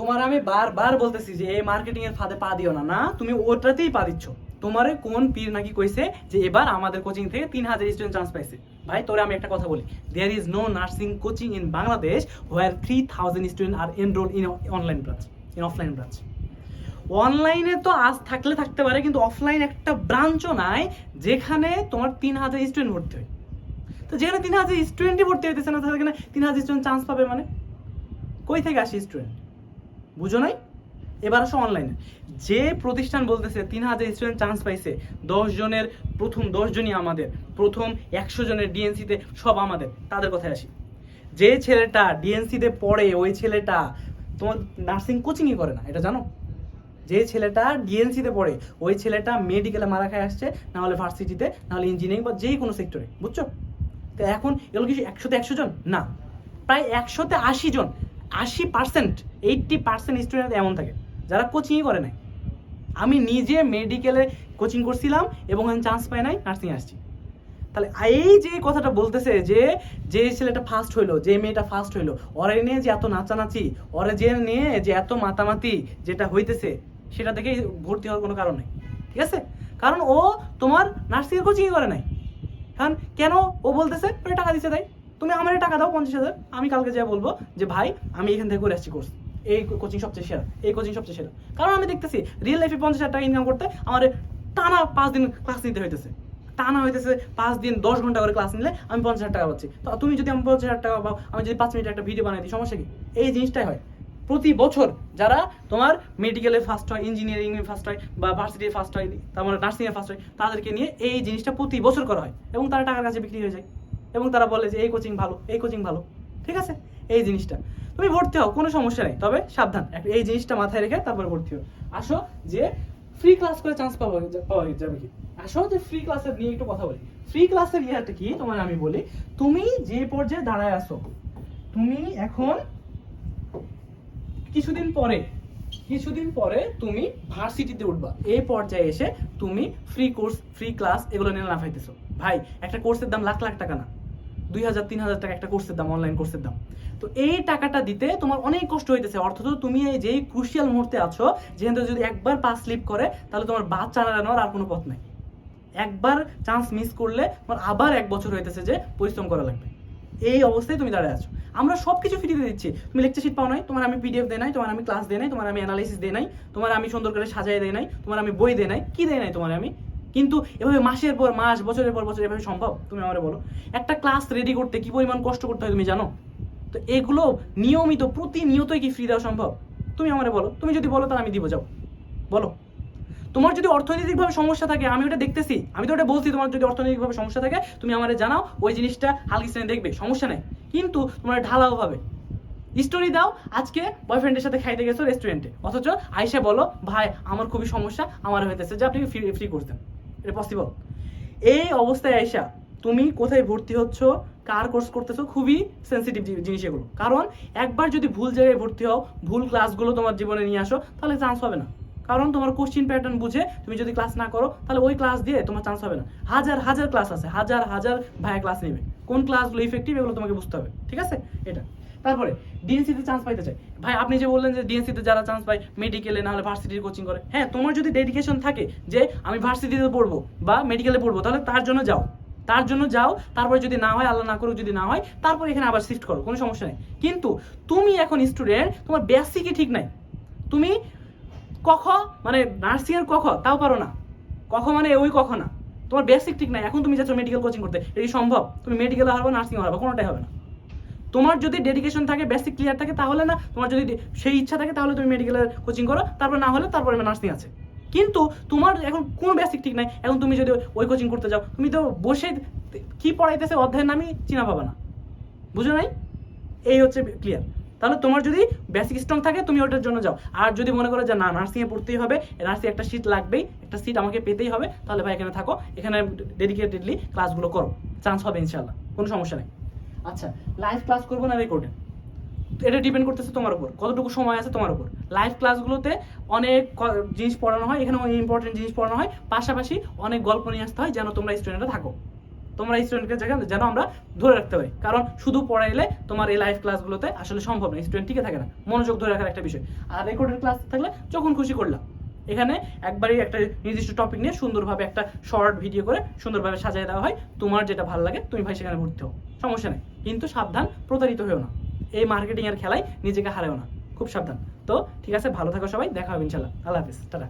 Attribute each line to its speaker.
Speaker 1: তোমার আমি বারবার বলতেছি যে এই মার্কেটিং এর ফাঁদে পা দিও না না? তুমি ওটাতেই পা দিচ্ছ। তোমারে কোন পীর নাকি কইছে যে এবার আমাদের কোচিং থেকে তিন হাজার স্টুডেন্ট চান্স পাইছে? ভাই, তোরে আমি একটা কথা বলি। There is no nursing coaching in Bangladesh where three thousand student are enroll in online branch in offline branch অনলাইনে তো আজ থাকলে থাকতে পারে, কিন্তু অফলাইন একটা ব্রাঞ্চও নাই যেখানে তোমার তিন হাজার স্টুডেন্ট ভর্তি হয়। তো যেখানে তিন হাজার স্টুডেন্টই ভর্তি হইতেছে না সেখানে তিন হাজার স্টুডেন্ট চান্স পাবে মানে? কই থেকে আসে স্টুডেন্ট বুঝো নাই? এবার আসো অনলাইনে যে প্রতিষ্ঠান বলতেছে, তিন হাজার স্টুডেন্ট চান্স পাইছে, দশ জনের, প্রথম দশ জনই আমাদের, প্রথম একশো জনের ডিএনসিতে সব আমাদের, তাদের কথায় আসি। যে ছেলেটা ডিএনসিতে পড়ে, ওই ছেলেটা তোমার নার্সিং কোচিংই করে না, এটা জানো? যে ছেলেটা ডিএনসিতে পড়ে, ওই ছেলেটা মেডিকেলে মারা খায় আসছে নাহলে ভার্সিটিতে নাহলে ইঞ্জিনিয়ারিং বা যেই কোনো সেক্টরে বুঝছ? তো এখন এগুলো কিছু একশোতে একশো জন? না। প্রায় একশোতে আশি জন আশি পার্সেন্ট এইটটি পার্সেন্ট স্টুডেন্ট এমন থাকে, যারা কোচিংই করে নাই। আমি নিজে মেডিকেলে কোচিং করছিলাম এবং আমি চান্স পাই নাই নার্সিং আসছি। তাহলে এই যে কথাটা বলতেছে যে যে ছেলেটা ফার্স্ট হইল, যে মেয়েটা ফার্স্ট হইল, ওরে নিয়ে যে এত নাচানাচি, ওরে যে নিয়ে যে এত মাতামাতি যেটা হইতেছে, সেটা দেখেই ভর্তি হওয়ার কোনো কারণ নেই, ঠিক আছে? কারণ ও তোমার নার্সিং এর কোচিংই করে নাই। কারণ কেন ও বলতেছে? টাকা দিচ্ছে তাই। তুমি আমার টাকা দাও পঞ্চাশ হাজার, আমি কালকে যা বলব যে, ভাই, আমি এখান থেকে করে আসছি কোর্স এই কোচিং সবচেয়ে সেরা, এই কোচিং সবচেয়ে সেরা। কারণ আমি দেখতেছি রিয়েল লাইফে পঞ্চাশ হাজার টাকা ইনকাম করতে আমার টানা পাঁচ দিন ক্লাস নিতে হইতেছে। টানা হইতেছে পাঁচ দিন, দশ ঘণ্টা করে ক্লাস নিলে আমি পঞ্চাশ হাজার টাকা পাচ্ছি। তো তুমি যদি আমি পঞ্চাশ হাজার টাকা পাও, আমি যদি পাঁচ মিনিট একটা ভিডিও বানাই দিই, সমস্যা কি? এই জিনিসটাই হয়। প্রতি বছর যারা তোমার মেডিকেলে ফার্স্ট হয় ইঞ্জিনিয়ারিং এ ফার্স্ট হয় বা ভার্সিটি ফার্স্ট হয়, তারপরে নার্সিং এ ফার্স্ট হয়, তাদেরকে নিয়ে এই জিনিসটা প্রতি বছর করা হয় এবং তারা টাকার কাছে বিক্রি হয়ে যায়। এবং তারা বলে যে, এই কোচিং ভালো, এই কোচিং ভালো। ঠিক আছে? এই জিনিসটা। তুমি ভর্তি হও, কোনো সমস্যা নেই, তবে সাবধান। এই জিনিসটা মাথায় রেখে তারপরে ভর্তি হও। আসো যে ফ্রি ক্লাস করে চান্স পাওয়া পাওয়া যাবে কি? আসো যে ফ্রি ক্লাসের নিয়ে একটু কথা বলি। ফ্রি ক্লাসের ইয়েটা কি? তোমার আমি বলি, তুমি যে পর্যায়ে দাঁড়ায় আসো তুমি এখন কিছুদিন পরে কিছুদিন পরে তুমি ভার্সিটিতে উঠবা। এই পর্যায়ে এসে তুমি ফ্রি কোর্স ফ্রি ক্লাস এগুলো নিয়ে লাফাইতেছো। ভাই, একটা কোর্সের দাম লাখ লাখ টাকা না। দুই হাজার, তিন হাজার টাকা একটা কোর্সের দাম অনলাইন কোর্সের দাম। তো এই টাকাটা দিতে তোমার অনেক কষ্ট হইতেছে। তুমি এই যেই ক্রুশিয়াল মুহূর্তে আছো যদি একবার স্লিপ করে, তাহলে তোমার আর কোনো পথ নাই। একবার চান্স মিস করলে তোমার আবার এক বছর হইতেছে যে পরিশ্রম করা লাগবে। এই অবস্থায় তুমি দাঁড়ায় আছো। আমরা সব কিছু ফ্রিতে দিচ্ছি। তুমি লেকচার শিট পাও নাই, তোমার আমি পিডিএফ দেয় নাই, তোমার আমি ক্লাস দেয় নাই, তোমার আমি অ্যানালাইসিস দেয় নাই, তোমার আমি সুন্দর করে সাজাই দেয় নাই, তোমার আমি বই দেয় নাই, কি দেয় নাই তোমার আমি? কিন্তু এভাবে মাসের পর মাস, বছরের পর বছর এভাবে সম্ভব? তুমি আমারে বলো। একটা ক্লাস রেডি করতে কি পরিমাণ কষ্ট করতে হয় তুমি জানো? তো এগুলো নিয়মিত, প্রতিনিয়তই কি ফ্রি দেওয়া সম্ভব? তুমি আমারে বলো। তুমি যদি বলো তাহলে আমি দিব, যাও। বলো। তোমার যদি অর্থনৈতিকভাবে সমস্যা থাকে, আমি ওটা দেখতেছি। আমি তো ওটা বলছি, তোমার যদি অর্থনৈতিকভাবে সমস্যা থাকে, তুমি আমারে জানাও, ওই জিনিসটা হালকিস্তানে দেখবে, সমস্যা নেই। কিন্তু তোমার ঢালাও ভাবে। স্টোরি দাও, আজকে বয়ফ্রেন্ডের সাথে খাইতে গেছো রেস্টুরেন্টে অথচ আইসা বলো, ভাই, আমার খুবই সমস্যা আমার হইতেছে, যে আপনি ফ্রি ফ্রি করতেন এটা পসিবল এই অবস্থায় আইসা তুমি কোথায় ভর্তি হচ্ছ, কার কোর্স করতেছো, খুবই সেন্সিটিভ জিনিস এগুলো। কারণ একবার যদি ভুল জায়গায় ভর্তি হও, ভুল ক্লাসগুলো তোমার জীবনে নিয়ে আসো, তাহলে চান্স হবে না। কারণ তোমার কোশ্চিন প্যাটার্ন বুঝে তুমি যদি ক্লাস না করো, তাহলে ওই ক্লাস দিয়ে তোমার চান্স হবে না। হাজার হাজার ক্লাস আছে, হাজার হাজার ভাইয়া ক্লাস নেবে। কোন ক্লাসগুলো ইফেক্টিভ এগুলো তোমাকে বুঝতে হবে, ঠিক আছে? এটা। তারপরে ডিএনসিতে চান্স পাইতে চাই। ভাই, আপনি যে বললেন যে ডিএনসিতে যারা চান্স পায় মেডিকেলে না হলে ভার্সিটির কোচিং করে। হ্যাঁ তোমার যদি ডেডিকেশন থাকে যে আমি ভার্সিটিতে পড়ব বা মেডিকেলে পড়ব, তাহলে তার জন্য যাও। তার জন্য যাও, তারপরে যদি না হয়, আল্লাহ না করুক, যদি না হয়, তারপর এখানে আবার শিফট করো, কোনো সমস্যা নেই। কিন্তু তুমি এখন স্টুডেন্ট তোমার বেসিকই ঠিক নাই। তুমি কখ মানে নার্সিং এর কখ, তাও পারো না। কখ মানে ওই কখ না। তোমার বেসিক ঠিক নাই, এখন তুমি যাচ্ছ মেডিকেল কোচিং করতে। এটি সম্ভব? তুমি মেডিকেলে হারবো নার্সিং হারবো, কোনোটাই হবে না। তোমার যদি ডেডিকেশন থাকে বেসিক ক্লিয়ার থাকে, তাহলে না, তোমার যদি সেই ইচ্ছা থাকে, তাহলে তুমি মেডিকেলের কোচিং করো, তারপর না হলে তারপরে নার্সিং আছে। কিন্তু তোমার এখন কোনো বেসিক ঠিক নাই, এখন তুমি যদি ওই কোচিং করতে যাও, তুমি তো বসে কি পড়াইতেছে অধ্যায়ের নামই চিনা পাবে না। বুঝো নাই? এই হচ্ছে ক্লিয়ার তাহলে তোমার যদি বেসিক স্ট্রং থাকে, তুমি ওটার জন্য যাও। আর যদি মনে করো যে না নার্সিংয়ে পড়তেই হবে নার্সিং একটা সিট লাগবেই, একটা সিট আমাকে পেতেই হবে, তাহলে ভাই এখানে থাকো, এখানে ডেডিকেটেডলি ক্লাসগুলো করো। চান্স হবে ইনশাল্লাহ কোনো সমস্যা নেই। আচ্ছা লাইভ ক্লাস করব না রেকর্ডে এটা ডিপেন্ড করতেছে তোমার উপর। কতটুকু সময় আছে তোমার উপর? লাইভ ক্লাসগুলোতে অনেক জিনিস পড়ানো হয়, এখানে অনেক ইম্পর্টেন্ট জিনিস পড়ানো হয়, পাশাপাশি অনেক গল্প নিয়ে আসতে হয় যেন তোমরা স্টুডেন্টরা থাকো। তোমরা স্টুডেন্টকে যেন আমরা ধরে রাখতে পারি। কারণ শুধু পড়াইলে তোমার এই লাইভ ক্লাসগুলোতে আসলে সম্ভব না স্টুডেন্ট টিকে থাকে না। মনোযোগ ধরে রাখার একটা বিষয়। আর রেকর্ডের ক্লাস থাকলে যখন খুশি করলাম। এখানে একবারই একটা নির্দিষ্ট টপিক নিয়ে সুন্দরভাবে একটা শর্ট ভিডিও করে সুন্দরভাবে সাজিয়ে দেওয়া হয়। তোমার যেটা ভালো লাগে, তুমি ভাই সেখানে ভর্তি হও। সমস্যা নেই। কিন্তু সাবধান, প্রতারিত হয়েও না। এই মার্কেটিং এর খেলায় নিজেকে হারেও না। খুব সাবধান। তো ঠিক আছে, ভালো থাকো সবাই, দেখা হবে ইনশাল্লাহ। আল্লাহ হাফিজ। টাটা।